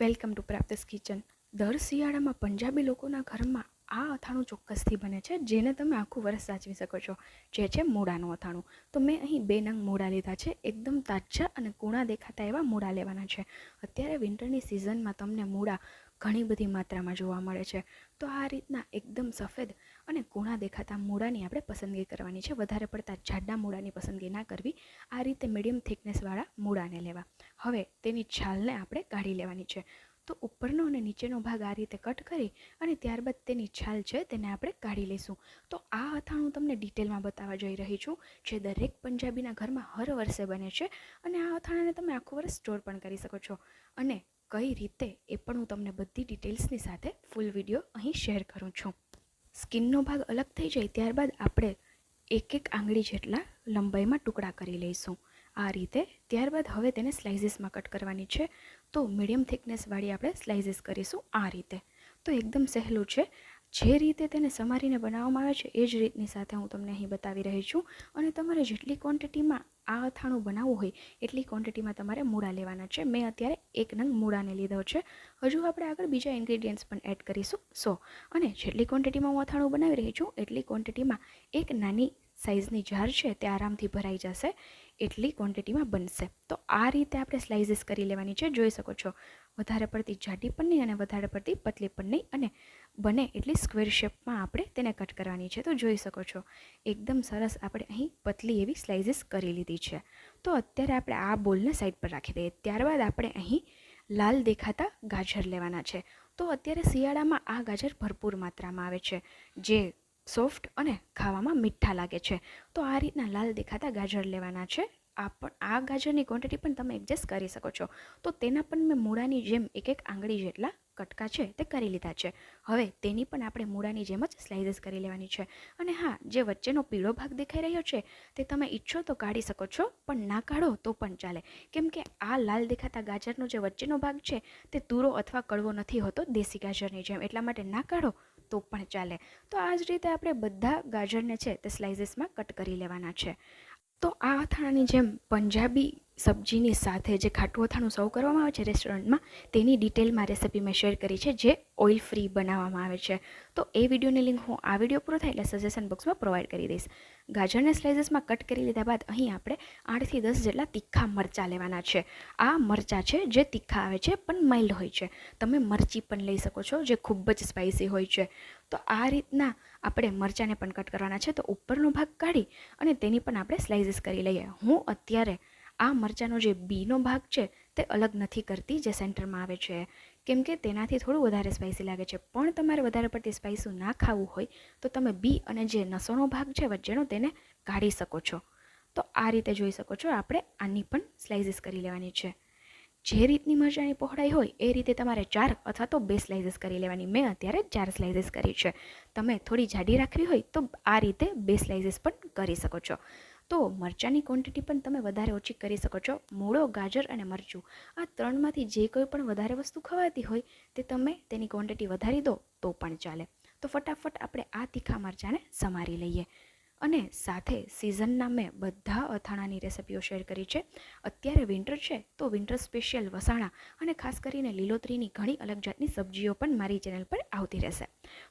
Welcome to પ્રાપ્તિસ kitchen. દર શિયાળામાં પંજાબી લોકોના ઘરમાં આ અથાણું ચોક્કસથી બને છે, જેને તમે આખું વર્ષ સાચવી શકો છો. જે છે મૂળાનું અથાણું. તો મેં અહીં બે નંગ મૂળા લીધા છે, એકદમ તાજા અને કૂણા દેખાતા એવા મૂળા લેવાના છે. અત્યારે વિન્ટરની સિઝનમાં તમને મૂળા ઘણી બધી માત્રામાં જોવા મળે છે. તો આ રીતના એકદમ સફેદ અને કૂણા દેખાતા મૂળાની આપણે પસંદગી કરવાની છે. વધારે પડતા જાડા મૂળાની પસંદગી ના કરવી. આ રીતે મીડિયમ થિકનેસવાળા મૂળાને લેવા. હવે તેની છાલને આપણે કાઢી લેવાની છે. તો ઉપરનો અને નીચેનો ભાગ આ રીતે કટ કરી અને ત્યારબાદ તેની છાલ છે તેને આપણે કાઢી લઈશું. તો આ અથાણું તમને ડિટેલમાં બતાવવા જઈ રહી છું, જે દરેક પંજાબીના ઘરમાં હર વર્ષે બને છે અને આ અથાણાને તમે આખું વર્ષ સ્ટોર પણ કરી શકો છો. અને કઈ રીતે એ પણ હું તમને બધી ડિટેલ્સની સાથે ફૂલ વીડિયો અહીં શેર કરું છું. સ્કિનનો ભાગ અલગ થઈ જાય ત્યારબાદ આપણે એક એક આંગળી જેટલા લંબાઈમાં ટુકડા કરી લઈશું. આ રીતે ત્યારબાદ હવે તેને સ્લાઇસીસમાં કટ કરવાની છે. તો મીડિયમ થિકનેસવાળી આપણે સ્લાઇસીસ કરીશું આ રીતે. તો એકદમ સહેલું છે. જે રીતે તેને સમારીને બનાવવામાં આવે છે, એ જ રીતની સાથે હું તમને અહીં બતાવી રહી છું. અને તમારે જેટલી ક્વોન્ટિટીમાં આ અથાણું બનાવવું હોય એટલી ક્વોન્ટિટીમાં તમારે મૂળા લેવાના છે. મેં અત્યારે એક નંગ મૂળાને લીધો છે. હજુ આપણે આગળ બીજા ઇન્ગ્રીડિયન્ટ્સ પણ એડ કરીશું. સો, અને જેટલી ક્વોન્ટિટીમાં હું અથાણું બનાવી રહી છું, એટલી ક્વોન્ટિટીમાં એક નાની સાઇઝની જાર છે, તે આરામથી ભરાઈ જશે. એટલી ક્વોન્ટિટીમાં બનશે. તો આ રીતે આપણે સ્લાઇસીસ કરી લેવાની છે, જોઈ શકો છો. વધારે પડતી જાડી પણ નહીં અને વધારે પડતી પતલી પણ નહીં અને બને એટલી સ્ક્વેર શેપમાં આપણે તેને કટ કરવાની છે. તો જોઈ શકો છો, એકદમ સરસ આપણે અહીં પતલી એવી સ્લાઇસીસ કરી લીધી છે. તો અત્યારે આપણે આ બોલને સાઈડ પર રાખી દઈએ. ત્યારબાદ આપણે અહીં લાલ દેખાતા ગાજર લેવાના છે. તો અત્યારે શિયાળામાં આ ગાજર ભરપૂર માત્રામાં આવે છે. જે સોફ્ટ અને ખાવામાં મીઠા લાગે છે. તો આ રીતના લાલ દેખાતા ગાજર લેવાના છે. આ પણ, આ ગાજરની ક્વોન્ટિટી પણ તમે એડજસ્ટ કરી શકો છો. તો તેના પણ મેં મૂળાની જેમ એક એક આંગળી જેટલા કટકા છે તે કરી લીધા છે. હવે તેની પણ આપણે મૂળાની જેમ જ સ્લાઇસીસ કરી લેવાની છે. અને હા, જે વચ્ચેનો પીળો ભાગ દેખાઈ રહ્યો છે તે તમે ઈચ્છો તો કાઢી શકો છો, પણ ના કાઢો તો પણ ચાલે. કેમ કે આ લાલ દેખાતા ગાજરનો જે વચ્ચેનો ભાગ છે તે તુરો અથવા કડવો નથી હોતો દેશી ગાજરની જેમ. એટલા માટે ના કાઢો તો પણ ચાલે. તો આ જ રીતે આપણે બધા ગાજરને છે તે સ્લાઇસીસમાં કટ કરી લેવાના છે. તો આ અથાણાની જેમ પંજાબી સબ્જીની સાથે જે ખાટું અથાણું સર્વ કરવામાં આવે છે રેસ્ટોરન્ટમાં, તેની ડિટેલમાં રેસિપી મેં શેર કરી છે, જે ઓઇલ ફ્રી બનાવવામાં આવે છે. તો એ વિડીયોની લિંક હું આ વીડિયો પૂરો થાય એટલે સજેશન બોક્સમાં પ્રોવાઈડ કરી દઈશ. ગાજરને સ્લાઇસીસમાં કટ કરી લીધા બાદ અહીં આપણે આઠથી દસ જેટલા તીખા મરચાં લેવાના છે. આ મરચાં છે જે તીખા આવે છે પણ માઇલ્ડ હોય છે. તમે મરચી પણ લઈ શકો છો, જે ખૂબ જ સ્પાઇસી હોય છે. તો આ રીતના આપણે મરચાંને પણ કટ કરવાના છે. તો ઉપરનો ભાગ કાઢી અને તેની પણ આપણે સ્લાઇસીસ કરી લઈએ. હું અત્યારે આ મરચાંનો જે બીનો ભાગ છે તે અલગ નથી કરતી જે સેન્ટરમાં આવે છે. કેમ કે તેનાથી થોડું વધારે સ્પાઇસી લાગે છે. પણ તમારે વધારે પડતી સ્પાઇસી ના ખાવું હોય તો તમે બી અને જે નસોનો ભાગ છે વચ્ચેનો તેને કાઢી શકો છો. તો આ રીતે જોઈ શકો છો આપણે આની પણ સ્લાઇસીસ કરી લેવાની છે. જે રીતની મરચાંની પહોળાઈ હોય એ રીતે તમારે ચાર અથવા તો બે સ્લાઇસીસ કરી લેવાની. મેં અત્યારે ચાર સ્લાઇસીસ કરી છે. તમે થોડી જાડી રાખવી હોય તો આ રીતે બે સ્લાઇસીસ પણ કરી શકો છો. તો મરચાંની ક્વોન્ટિટી પણ તમે વધારે ઓછી કરી શકો છો. મૂળો, ગાજર અને મરચું. આ ત્રણમાંથી જે કોઈ પણ વધારે વસ્તુ ખવાતી હોય તે તમે તેની ક્વોન્ટિટી વધારી દો તો પણ ચાલે. તો ફટાફટ આપણે આ તીખા મરચાંને સમારી લઈએ. અને સાથે સિઝનના મેં બધા અથાણાની રેસિપીઓ શેર કરી છે. અત્યારે વિન્ટર છે તો વિન્ટર સ્પેશિયલ વસાણા અને ખાસ કરીને લીલોતરીની ઘણી અલગ જાતની સબ્જીઓ પણ મારી ચેનલ પર આવતી રહેશે.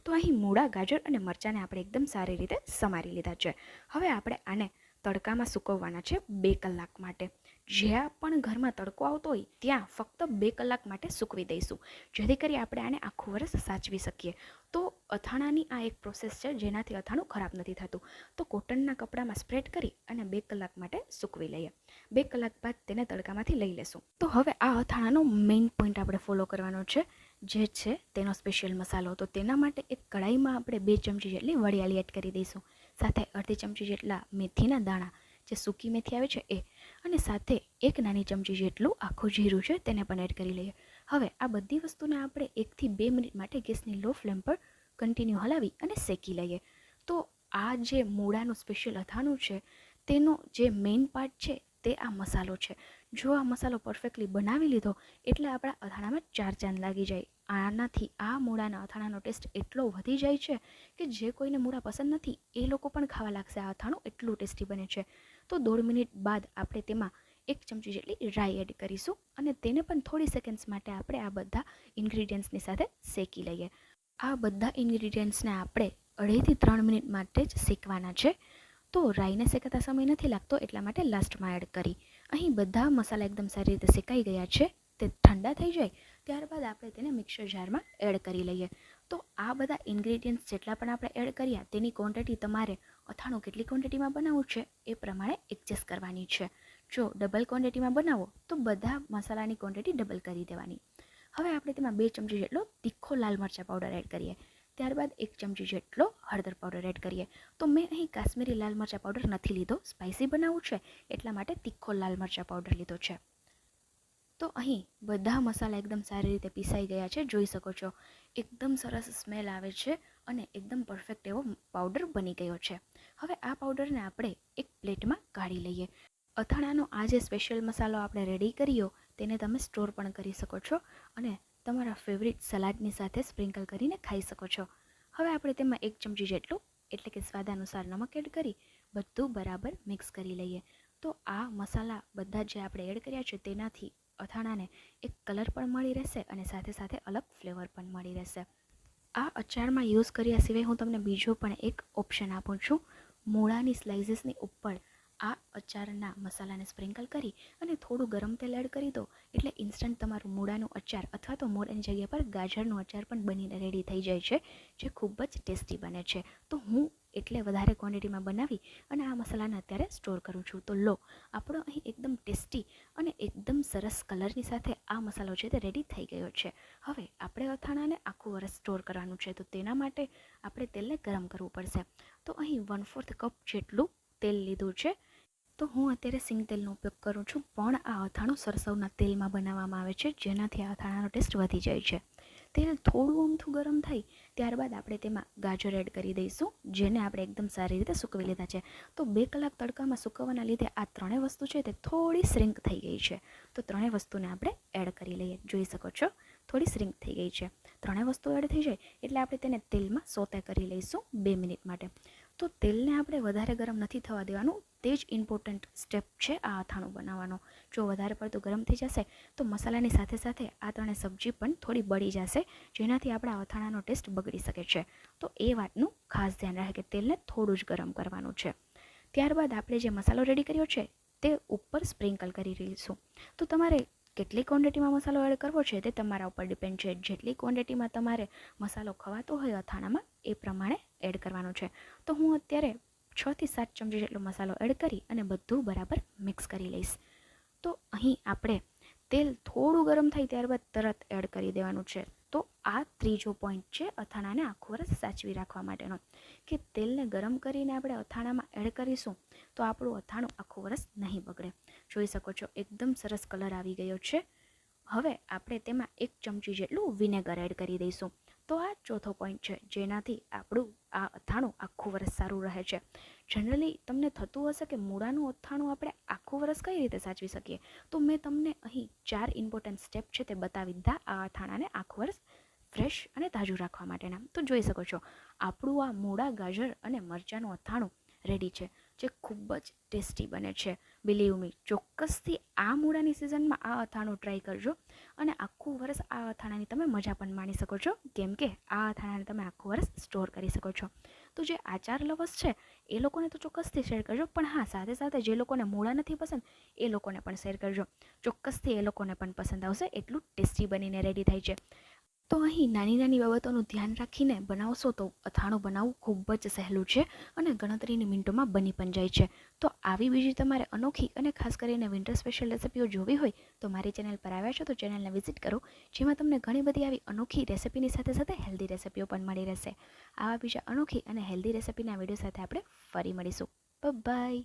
તો અહીં મૂળા, ગાજર અને મરચાંને આપણે એકદમ સારી રીતે સમારી લીધા છે. હવે આપણે આને તડકામાં સૂકવવાના છે બે કલાક માટે. જ્યાં પણ ઘરમાં તડકો આવતો હોય, ત્યાં ફક્ત બે કલાક માટે સૂકવી દઈશું. જેથી કરી આપણે આને આખું વરસ સાચવી શકીએ. તો અથાણાની આ એક પ્રોસેસ છે, જેનાથી અથાણું ખરાબ નથી થતું. તો કોટનના કપડામાં સ્પ્રેડ કરી અને બે કલાક માટે સૂકવી લઈએ. બે કલાક બાદ તેને તડકામાંથી લઈ લેશું. તો હવે આ અથાણાનો મેઇન પોઈન્ટ આપણે ફોલો કરવાનો છે, જે છે તેનો સ્પેશિયલ મસાલો. તો તેના માટે એક કઢાઈમાં આપણે બે ચમચી જેટલી વડિયાળી એડ કરી દઈશું. સાથે અડધી ચમચી જેટલા મેથીના દાણા જે સૂકી મેથી આવે છે એ અને સાથે એક નાની ચમચી જેટલું આખું જીરું છે તેને પણ એડ કરી લઈએ. હવે આ બધી વસ્તુને આપણે એકથી બે મિનિટ માટે ગેસની લો ફ્લેમ પર કન્ટિન્યુ હલાવી અને શેકી લઈએ. તો આ જે મૂળાનું સ્પેશિયલ અથાણું છે, તેનો જે મેઇન પાર્ટ છે તે આ મસાલો છે. જો આ મસાલો પરફેક્ટલી બનાવી લીધો, એટલે આપણા અથાણામાં ચાર ચાંદ લાગી જાય. આનાથી આ મૂળાના અથાણાનો ટેસ્ટ એટલો વધી જાય છે કે જે કોઈને મૂળા પસંદ નથી, એ લોકો પણ ખાવા લાગશે. આ અથાણું એટલું ટેસ્ટી બને છે. તો દોઢ મિનિટ બાદ આપણે તેમાં એક ચમચી જેટલી રાઈ એડ કરીશું અને તેને પણ થોડી સેકન્ડ્સ માટે આપણે આ બધા ઇન્ગ્રીડિયન્ટ્સની સાથે શેકી લઈએ. આ બધા ઇન્ગ્રીડિયન્ટ્સને આપણે અઢીથી ત્રણ મિનિટ માટે જ શેકવાના છે. તો રાઈને શેકાતા સમય નથી લાગતો, એટલા માટે લાસ્ટમાં એડ કરી. અહીં બધા મસાલા એકદમ સારી રીતે શેકાઈ ગયા છે, તે ઠંડા થઈ જાય, ત્યારબાદ આપણે તેને મિક્સર જારમાં એડ કરી લઈએ. તો આ બધા ઇન્ગ્રીડિયન્ટ્સ જેટલા પણ આપણે એડ કર્યા, તેની ક્વોન્ટિટી તમારે અથાણું કેટલી ક્વોન્ટિટીમાં બનાવવું છે, એ પ્રમાણે એડજસ્ટ કરવાની છે. જો ડબલ ક્વોન્ટિટીમાં બનાવો, તો બધા મસાલાની ક્વોન્ટિટી ડબલ કરી દેવાની. હવે આપણે તેમાં બે ચમચી જેટલો તીખો લાલ મરચાં પાવડર એડ કરીએ. ત્યારબાદ એક ચમચી જેટલો હળદર પાવડર એડ કરીએ. તો મેં અહીં કાશ્મીરી લાલ મરચાં પાવડર નથી લીધો. સ્પાઇસી બનાવવું છે, એટલા માટે તીખો લાલ મરચાં પાવડર લીધો છે. તો અહીં બધા મસાલા એકદમ સારી રીતે પીસાઈ ગયા છે, જોઈ શકો છો. એકદમ સરસ સ્મેલ આવે છે અને એકદમ પરફેક્ટ એવો પાવડર બની ગયો છે. હવે આ પાવડરને આપણે એક પ્લેટમાં કાઢી લઈએ. અથાણાનો આ જે સ્પેશિયલ મસાલો આપણે રેડી કર્યો, તેને તમે સ્ટોર પણ કરી શકો છો અને તમારા ફેવરિટ સલાડની સાથે સ્પ્રિંકલ કરીને ખાઈ શકો છો. હવે આપણે તેમાં એક ચમચી જેટલું, એટલે કે સ્વાદ અનુસાર નમક એડ કરી, બધું બરાબર મિક્સ કરી લઈએ. તો આ મસાલા બધા જે આપણે એડ કર્યા છે તેનાથી અથાણાને એક કલર પણ મળી રહેશે અને સાથે સાથે અલગ ફ્લેવર પણ મળી રહેશે. આ અચારમાં યુઝ કર્યા સિવાય હું તમને બીજો પણ એક ઓપ્શન આપું છું. મૂળાની સ્લાઇસીસની ઉપર આ અચારના મસાલાને સ્પ્રિંકલ કરી અને થોડું ગરમ તેલ એડ કરી દો. એટલે ઇન્સ્ટન્ટ તમારું મૂળાનું અચાર અથવા તો મૂળાની જગ્યા પર ગાજરનું અચાર પણ બનીને રેડી થઈ જાય છે, જે ખૂબ જ ટેસ્ટી બને છે. તો હું એટલે વધારે ક્વોન્ટિટીમાં બનાવી અને આ મસાલાને અત્યારે સ્ટોર કરું છું. તો લો, આપણો અહીં એકદમ ટેસ્ટી અને એકદમ સરસ કલરની સાથે આ મસાલો છે તે રેડી થઈ ગયો છે. હવે આપણે અથાણાને આખું વરસ સ્ટોર કરવાનું છે. તો તેના માટે આપણે તેલને ગરમ કરવું પડશે. તો અહીં વન ફોર્થ કપ જેટલું તેલ લીધું છે. તો હું અત્યારે સિંગ તેલનો ઉપયોગ કરું છું, પણ આ અથાણું સરસવના તેલમાં બનાવવામાં આવે છે, જેનાથી આ અથાણાનો ટેસ્ટ વધી જાય છે. તેલ થોડું અમથું ગરમ થાય, ત્યારબાદ આપણે તેમાં ગાજર એડ કરી દઈશું, જેને આપણે એકદમ સારી રીતે સૂકવી લીધા છે. તો બે કલાક તડકામાં સૂકવવાના લીધે આ ત્રણેય વસ્તુ છે તે થોડી શ્રિંક થઈ ગઈ છે. તો ત્રણેય વસ્તુને આપણે એડ કરી લઈએ, જોઈ શકો છો, થોડી શ્રિંક થઈ ગઈ છે. ત્રણેય વસ્તુ એડ થઈ જાય, એટલે આપણે તેને તેલમાં સોતે કરી લઈશું બે મિનિટ માટે. તો તેલને આપણે વધારે ગરમ નથી થવા દેવાનું, તે જ ઇમ્પોર્ટન્ટ સ્ટેપ છે આ અથાણું બનાવવાનો. જો વધારે પડતું ગરમ થઈ જશે, તો મસાલાની સાથે સાથે આ ત્રણે સબ્જી પણ થોડી બળી જશે, જેનાથી આપણા અથાણાનો ટેસ્ટ બગડી શકે છે. તો એ વાતનું ખાસ ધ્યાન રાખે કે તેલને થોડું જ ગરમ કરવાનું છે. ત્યારબાદ આપણે જે મસાલો રેડી કર્યો છે, તે ઉપર સ્પ્રિંકલ કરી રહીશું. તો તમારે કેટલી ક્વોન્ટિટીમાં મસાલો એડ કરવો છે તે તમારા ઉપર ડિપેન્ડ છે. જેટલી ક્વોન્ટિટીમાં તમારે મસાલો ખવાતો હોય અથાણામાં, એ પ્રમાણે એડ કરવાનો છે. તો હું અત્યારે છથી સાત ચમચી જેટલો મસાલો એડ કરી અને બધું બરાબર મિક્સ કરી લઈશ. તો અહીં આપણે તેલ થોડું ગરમ થાય ત્યારબાદ તરત એડ કરી દેવાનું છે. તો આ ત્રીજો પોઈન્ટ છે અથાણાને આખું વરસ સાચવી રાખવા માટેનો. કે તેલને ગરમ કરીને આપણે અથાણામાં એડ કરીશું, તો આપણું અથાણું આખું વરસ નહીં બગડે. જોઈ શકો છો, એકદમ સરસ કલર આવી ગયો છે. હવે આપણે તેમાં એક ચમચી જેટલું વિનેગર એડ કરી દઈશું. તો આ ચોથો પોઈન્ટ છે, જેનાથી આપણું આ અથાણું આખું વરસ સારું રહે છે. જનરલી તમને થતું હશે કે મૂળાનું અથાણું આપણે આખું વરસ કઈ રીતે સાચવી શકીએ? તો મેં તમને અહીં ચાર ઇમ્પોર્ટન્ટ સ્ટેપ છે તે બતાવી દીધા. આ અથાણાને આખું વરસ ફ્રેશ અને તાજું રાખવા માટેના. તો જોઈ શકો છો, આપણું આ મૂળા ગાજર અને મરચાંનું અથાણું રેડી છે, જે ખૂબ જ ટેસ્ટી બને છે. બિલીવ મી ચોક્કસથી આ મૂળાની સિઝનમાં આ અથાણું ટ્રાય કરજો અને આખું વર્ષ આ અથાણાની તમે મજા પણ માણી શકો છો, કેમ કે આ અથાણાને તમે આખું વર્ષ સ્ટોર કરી શકો છો. તો જે આચાર લવસ છે, એ લોકોને તો ચોક્કસથી શેર કરજો, પણ હા, સાથે સાથે જે લોકોને મૂળા નથી પસંદ, એ લોકોને પણ શેર કરજો. ચોક્કસથી એ લોકોને પણ પસંદ આવશે, એટલું ટેસ્ટી બનીને રેડી થાય છે. તો અહીં નાની નાની બાબતોનું ધ્યાન રાખીને બનાવશો તો અથાણું બનાવવું ખૂબ જ સહેલું છે અને ગણતરીની મિનિટોમાં બની પણ જાય છે. તો આવી બીજી તમારે અનોખી અને ખાસ કરીને વિન્ટર સ્પેશિયલ રેસિપીઓ જોવી હોય તો મારી ચેનલ પર આવ્યા છો તો ચેનલને વિઝિટ કરો, જેમાં તમને ઘણી બધી આવી અનોખી રેસિપીની સાથે સાથે હેલ્ધી રેસિપીઓ પણ મળી રહેશે. આવા બીજા અનોખી અને હેલ્ધી રેસિપીના વીડિયો સાથે આપણે ફરી મળીશું. બાય